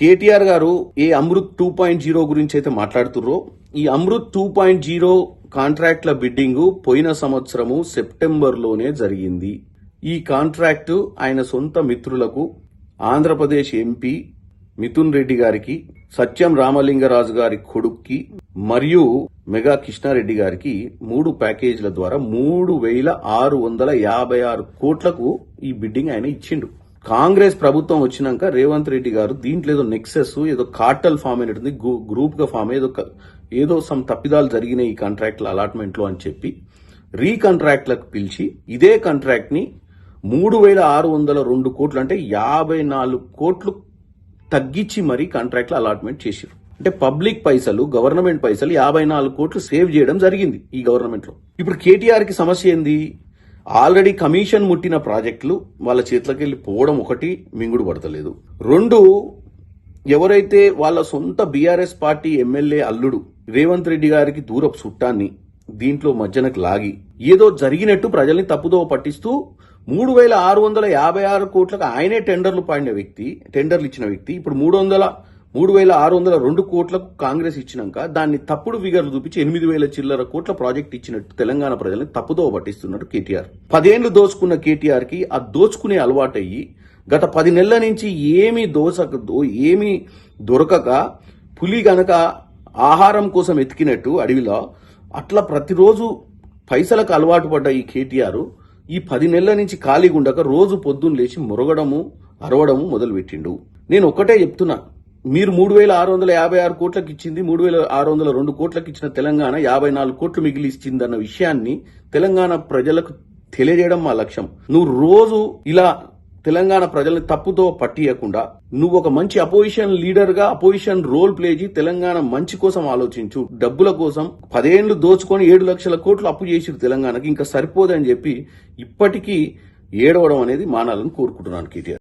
కేటీఆర్ గారు ఏ Amrut two point zero గురించి అయితే మాట్లాడుతుర్రో ఈ అమృత్ టూ పాయింట్ జీరో కాంట్రాక్ట్ల బిడ్డింగ్ పోయిన సంవత్సరము సెప్టెంబర్లోనే జరిగింది. ఈ కాంట్రాక్టు ఆయన సొంత మిత్రులకు ఆంధ్రప్రదేశ్ ఎంపీ మిథున్ రెడ్డి గారికి సత్యం రామలింగరాజు గారి కొడుక్కి మరియు మెగా కృష్ణారెడ్డి గారికి మూడు ప్యాకేజీల ద్వారా మూడు వేల ఆరు వందల యాభై ఆరు కోట్లకు ఈ బిడ్డింగ్ ఆయన ఇచ్చిండు. కాంగ్రెస్ ప్రభుత్వం వచ్చినాక రేవంత్ రెడ్డి గారు దీంట్లో ఏదో నెక్సెస్ ఏదో కార్టల్ ఫామ్ అయినట్టుంది గ్రూప్గా ఫామ్ ఏదో ఏదో సమ్ తప్పిదాలు జరిగినాయి ఈ కాంట్రాక్ట్ల అలాట్మెంట్లో అని చెప్పి రీకాంట్రాక్ట్లకు పిలిచి ఇదే కాంట్రాక్ట్ని మూడు వేల ఆరు వందల రెండు కోట్లు అంటే యాభై నాలుగు కోట్లు తగ్గించి మరీ కాంట్రాక్ట్ల అలాట్మెంట్ చేసిరు అంటే పబ్లిక్ పైసలు గవర్నమెంట్ పైసలు యాభై నాలుగు కోట్లు సేవ్ చేయడం జరిగింది ఈ గవర్నమెంట్లో. ఇప్పుడు కేటీఆర్కి సమస్య ఏంది? ఆల్రెడీ కమిషన్ ముట్టిన ప్రాజెక్టులు వాళ్ళ చేతిలోకి వెళ్ళి పోవడం ఒకటి మింగుడు పడతలేదు. రెండు ఎవరైతే వాళ్ళ సొంత బీఆర్ఎస్ పార్టీ ఎమ్మెల్యే అల్లుడు రేవంత్ రెడ్డి గారికి దూరపు చుట్టాన్ని దీంట్లో మధ్యనకు లాగి ఏదో జరిగినట్టు ప్రజల్ని తప్పుదోవ పట్టిస్తూ మూడు వేల ఆరు వందల యాభై ఆరు కోట్లకు ఆయనే టెండర్లు పాడిన వ్యక్తి టెండర్లు ఇచ్చిన వ్యక్తి ఇప్పుడు మూడు వందల మూడు వేల ఆరు వందల రెండు కోట్లకు కాంగ్రెస్ ఇచ్చినాక దాన్ని తప్పుడు ఫిగర్లు చూపించి ఎనిమిది వేల చిల్లర కోట్ల ప్రాజెక్ట్ ఇచ్చినట్టు తెలంగాణ ప్రజల్ని తప్పుదో పట్టిస్తున్నాడు కేటీఆర్. పదేళ్ళు దోచుకున్న కేటీఆర్కి ఆ దోచుకునే అలవాటయ్యి గత పది నెలల నుంచి ఏమీ దోసక ఏమీ దొరకక పులి గనక ఆహారం కోసం ఎతికినట్టు అడవిలో అట్లా ప్రతిరోజు పైసలకు అలవాటు పడ్డ ఈ కేటీఆర్ ఈ పది నెలల నుంచి ఖాళీగా ఉండక రోజు పొద్దున్న లేచి మురగడము అరవడము మొదలుపెట్టిండు. నేను ఒక్కటే చెప్తున్నా మీరు మూడు వేల ఆరు వందల యాభై ఆరు కోట్లకు ఇచ్చింది మూడు వేల ఆరు వందల రెండు కోట్లకు ఇచ్చిన తెలంగాణ యాభై నాలుగు కోట్లు మిగిలి ఇచ్చిందన్న విషయాన్ని తెలంగాణ ప్రజలకు తెలియజేయడం మా లక్ష్యం. నువ్వు రోజు ఇలా తెలంగాణ ప్రజల్ని తప్పుతో పట్టియకుండా నువ్వు ఒక మంచి అపోజిషన్ లీడర్గా అపోజిషన్ రోల్ ప్లే చేసి తెలంగాణ మంచి కోసం ఆలోచించు. డబ్బుల కోసం పదేళ్ళు దోచుకొని ఏడు లక్షల కోట్లు అప్పు చేసి తెలంగాణకి ఇంకా సరిపోదని చెప్పి ఇప్పటికీ ఏడవడం అనేది మానాలను కోరుకుంటున్నాను కేటీఆర్